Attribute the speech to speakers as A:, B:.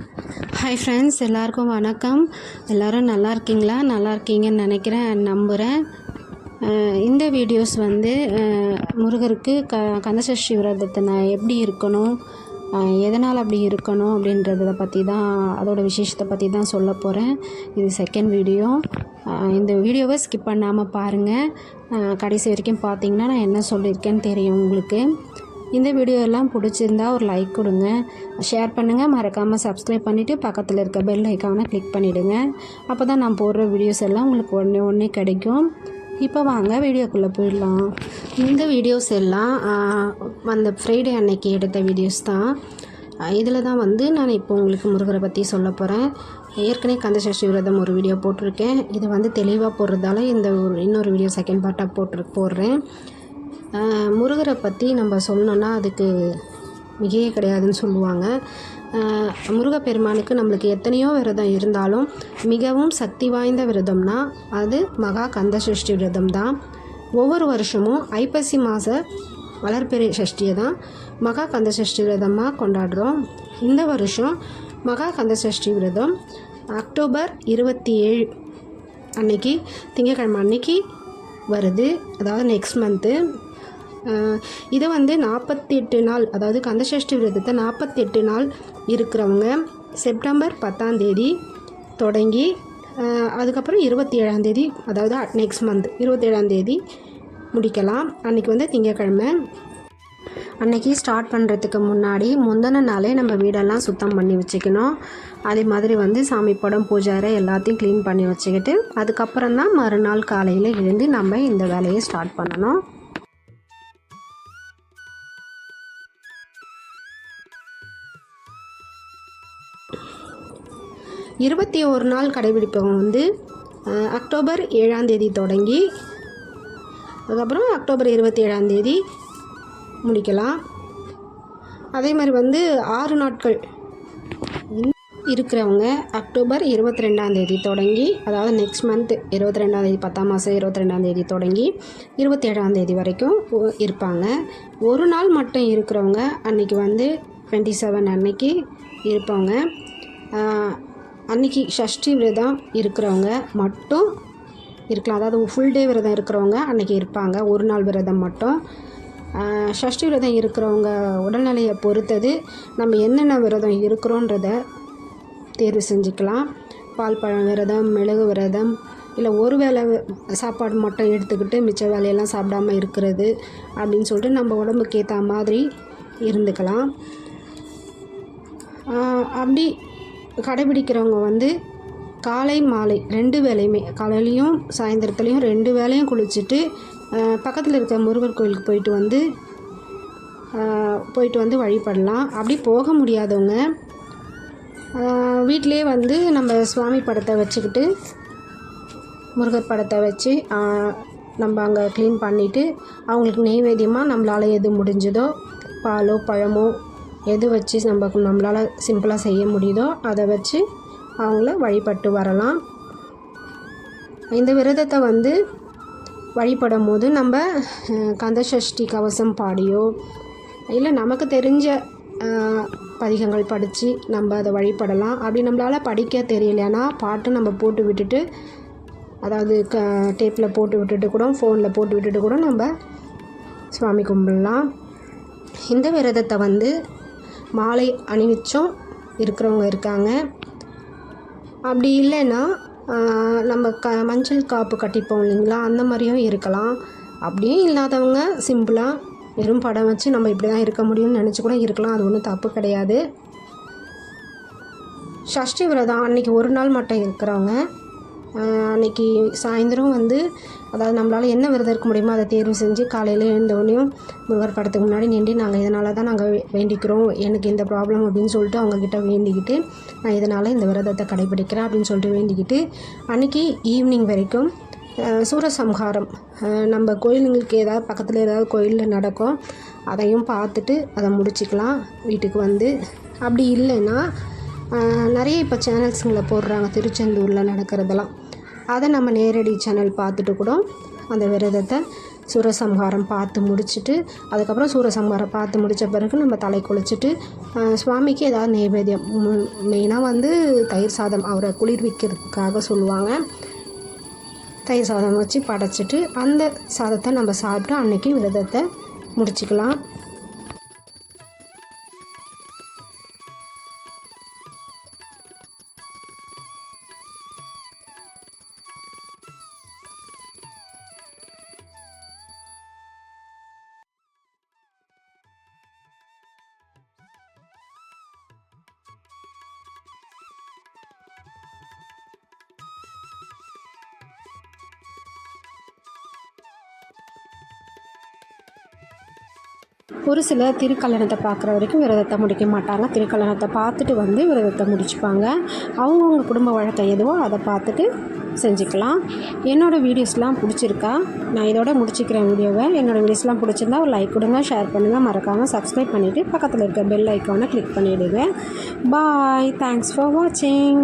A: Hi friends எல்லாருக்கும் வணக்கம். எல்லோரும் நல்லா இருக்கீங்களா? நல்லா இருக்கீங்கன்னு நினைக்கிறேன் நம்புகிறேன் இந்த வீடியோஸ் வந்து முருகருக்கு க கந்தசஷ்டி விரதத்தை நான் எப்படி இருக்கணும்? எதனால் அப்படி இருக்கணும் அப்படின்றத பற்றி தான் அதோடய விசேஷத்தை பற்றி தான் சொல்ல போகிறேன் இது செகண்ட் வீடியோ இந்த வீடியோவை ஸ்கிப் பண்ணாமல் பாருங்கள் கடைசி வரைக்கும் பார்த்தீங்கன்னா நான் என்ன சொல்லியிருக்கேன்னு தெரியும் உங்களுக்கு. இந்த வீடியோ எல்லாம் பிடிச்சிருந்தா ஒரு லைக் கொடுங்க. ஷேர் பண்ணுங்கள் மறக்காமல் சப்ஸ்கிரைப் பண்ணிவிட்டு பக்கத்தில் இருக்க பெல் ஐக்கானை கிளிக் பண்ணிவிடுங்க அப்போ தான் நான் போடுற வீடியோஸ் எல்லாம் உங்களுக்கு உடனே உடனே கிடைக்கும். இப்போ வாங்க வீடியோக்குள்ளே போயிடலாம். இந்த வீடியோஸ் எல்லாம் அந்த ஃப்ரைடே அன்னைக்கு எடுத்த வீடியோஸ் தான். இதில் தான் வந்து நான் இப்போ உங்களுக்கு முருகரை பற்றி சொல்ல போகிறேன் ஏற்கனவே கந்தசஷ்டி விரதம் ஒரு வீடியோ போட்டிருக்கேன். இது வந்து தெளிவாக போடுறதால இந்த ஒரு இன்னொரு வீடியோ செகண்ட் பார்ட்டாக போட்டு போடுறேன். முருகரை பற்றி நம்ம சொல்லணுன்னா அதுக்கு மிகையே கிடையாதுன்னு சொல்லுவாங்க. முருகப்பெருமானுக்கு நம்மளுக்கு எத்தனையோ விரதம் இருந்தாலும் மிகவும் சக்தி வாய்ந்த விரதம்னா அது மகா கந்த சஷ்டி விரதம் தான். ஒவ்வொரு வருஷமும் ஐப்பசி மாத வளர்பிறை சஷ்டியை தான் மகா கந்த சஷ்டி விரதமாக கொண்டாடுறோம். இந்த வருஷம் மகா கந்த சஷ்டி விரதம் அக்டோபர் இருபத்தி ஏழு அன்னைக்கு திங்கக்கிழமை அன்னைக்கு வருது. அதாவது நெக்ஸ்ட் மந்த்து இதை வந்து நாற்பத்தி எட்டு நாள் அதாவது கந்தசஷ்டி விரதத்தை நாற்பத்தெட்டு நாள் இருக்கிறவங்க செப்டம்பர் பத்தாம் தேதி தொடங்கி அதுக்கப்புறம் இருபத்தி ஏழாம் தேதி அதாவது நெக்ஸ்ட் மந்த் இருபத்தேழாம் தேதி முடிக்கலாம். அன்றைக்கி வந்து திங்கக்கிழமை. அன்னைக்கு ஸ்டார்ட் பண்ணுறதுக்கு முன்னாடி முந்தின நாளே நம்ம வீடெல்லாம் சுத்தம் பண்ணி வச்சுக்கணும். அதே மாதிரி வந்து சாமி படம் பூஜாரை எல்லாத்தையும் க்ளீன் பண்ணி வச்சுக்கிட்டு அதுக்கப்புறம் தான் மறுநாள் காலையில் எழுந்து நம்ம இந்த வேலையை ஸ்டார்ட் பண்ணணும். இருபத்தி ஒரு நாள் கடைபிடிப்பவங்க வந்து அக்டோபர் ஏழாம் தேதி தொடங்கி அதுக்கப்புறம் அக்டோபர் இருபத்தி ஏழாம் தேதி முடிக்கலாம். அதே மாதிரி வந்து ஆறு நாட்கள் இருக்கிறவங்க அக்டோபர் இருபத்தி ரெண்டாம் தேதி தொடங்கி அதாவது நெக்ஸ்ட் மந்த் இருபத்தி ரெண்டாம் தேதி பத்தாம் மாதம் இருபத்தி ரெண்டாம் தேதி தொடங்கி இருபத்தி ஏழாம் தேதி வரைக்கும் இருப்பாங்க. ஒரு நாள் மட்டும் இருக்கிறவங்க அன்னைக்கு வந்து டுவெண்ட்டி செவன் அன்னைக்கு இருப்பாங்க. அன்றைக்கி அன்னைக்கு ஷஷ்டி விரதம் இருக்கிறவங்க மட்டும் இருக்கலாம். அதாவது ஃபுல் டே விரதம் இருக்கிறவங்க அன்றைக்கி இருப்பாங்க. ஒரு நாள் விரதம் மட்டும். ஷஷ்டி விரதம் இருக்கிறவங்க உடல்நிலையை பொறுத்தது நம்ம என்னென்ன விரதம் இருக்கிறோன்றத தேர்வு செஞ்சுக்கலாம். பால் பழம் விரதம் மிளகு விரதம் இல்லை ஒரு வேளை சாப்பாடு மட்டும் எடுத்துக்கிட்டு மிச்ச வேலையெல்லாம் சாப்பிடாம இருக்கிறது அப்படின்னு சொல்லிட்டு நம்ம உடம்புக்கு ஏற்ற மாதிரி இருந்துக்கலாம். அப்படி கடைபிடிக்கிறவங்க வந்து காலை மாலை ரெண்டு வேலையுமே காலையிலையும் சாயந்தரத்துலேயும் ரெண்டு வேலையும் குளிச்சுட்டு பக்கத்தில் இருக்க முருகர் கோயிலுக்கு போயிட்டு வந்து போயிட்டு வந்து வழிபடலாம். அப்படி போக முடியாதவங்க வீட்டிலே வந்து நம்ம சுவாமி படத்தை வச்சுக்கிட்டு முருகர் படத்தை வச்சு நம்ம அங்கே க்ளீன் பண்ணிவிட்டு அவங்களுக்கு நெய்வேத்தியமாக நம்மளால் எது முடிஞ்சதோ பாலோ பழமோ எது வச்சு நம்ம நம்மளால் சிம்பிளாக செய்ய முடியுதோ அதை வச்சு அவங்கள வழிபட்டு வரலாம். இந்த விரதத்தை வந்து வழிபடும் போது நம்ம கந்தசஷ்டி கவசம் பாடியோ இல்லை நமக்கு தெரிஞ்ச பதிகங்கள் படித்து நம்ம அதை வழிபடலாம். அப்படி நம்மளால் படிக்க தெரியலைன்னா பாட்டு நம்ம போட்டு விட்டுட்டு அதாவது க டேப்பில் போட்டு விட்டுட்டு கூட ஃபோனில் போட்டு விட்டுட்டு கூட நம்ம சுவாமி கும்பிடலாம். இந்த விரதத்தை வந்து மாலை அணிவிச்சும் இருக்கிறவங்க இருக்காங்க. அப்படி இல்லைன்னா நம்ம க மஞ்சள் காப்பு கட்டிப்போம் இல்லைங்களா? அந்த மாதிரியும் இருக்கலாம். அப்படியும் இல்லாதவங்க சிம்பிளாக வெறும் படம் வச்சு நம்ம இப்படி தான் இருக்க முடியும்னு நினச்சி கூட இருக்கலாம். அது ஒன்றும் தப்பு கிடையாது. சஷ்டி விரதம் அன்னைக்கு ஒரு நாள் மட்டும் இருக்கிறவங்க அன்னைக்கு சாயந்தரம் வந்து அதாவது நம்மளால் என்ன விரதம் இருக்க முடியுமோ அதை தேர்வு செஞ்சு காலையில் எழுந்தவுடனேயும் முருகர் படத்துக்கு முன்னாடி நின்று நாங்கள் இதனால தான் நாங்கள் வேண்டிக்கிறோம். எனக்கு இந்த ப்ராப்ளம் அப்படின்னு சொல்லிட்டு அவங்கக்கிட்ட வேண்டிக்கிட்டு நான் இதனால் இந்த விரதத்தை கடைபிடிக்கிறேன் அப்படின்னு சொல்லிட்டு வேண்டிக்கிட்டு அன்றைக்கி ஈவினிங் வரைக்கும் சூரசம்ஹாரம். நம்ம கோயிலுங்களுக்கு ஏதாவது பக்கத்தில் ஏதாவது கோயிலில் நடக்கும் அதையும் பார்த்துட்டு அதை முடிச்சுக்கலாம் வீட்டுக்கு வந்து. அப்படி இல்லைன்னா நிறைய இப்போ சேனல்ஸுங்களை போடுறாங்க. திருச்செந்தூரில் நடக்கிறதெல்லாம். அதை நம்ம நேரடி சேனல் பார்த்துட்டு கூட அந்த விரதத்தை சூரசம்ஹாரம் பார்த்து முடிச்சுட்டு அதுக்கப்புறம் சூரசம்ஹாரம் பார்த்து முடித்த பிறகு நம்ம தலை குளிச்சுட்டு சுவாமிக்கு ஏதாவது நைவேத்தியம். மெயினாக வந்து தயிர் சாதம் அவரை குளிர்விக்கிறதுக்காக சொல்லுவாங்க. தயிர் சாதம் வச்சு படைச்சிட்டு அந்த சாதத்தை நம்ம சாப்பிட்டு அன்றைக்கி விரதத்தை முடிச்சுக்கலாம். ஒரு சில திருக்கல்யாணத்தை பார்க்குற வரைக்கும் விரதத்தை முடிக்க மாட்டாங்க. திருக்கல்யாணத்தை பார்த்துட்டு வந்து விரதத்தை முடிச்சுப்பாங்க. அவங்கவுங்க குடும்ப வழக்கம் எதுவோ அதை பார்த்துட்டு செஞ்சுக்கலாம். என்னோடய வீடியோஸ்லாம் பிடிச்சிருக்கா? நான் இதோட முடிச்சுக்கிறேன் வீடியோவை. என்னோடய வீடியோஸ்லாம் பிடிச்சிருந்தா ஒரு லைக் கொடுங்க ஷேர் பண்ணுங்கள் மறக்காமல் சப்ஸ்கிரைப் பண்ணிவிட்டு பக்கத்தில் இருக்க பெல் ஐக்கானை கிளிக் பண்ணிவிடுங்க பாய் தேங்க்ஸ் ஃபார் வாட்சிங்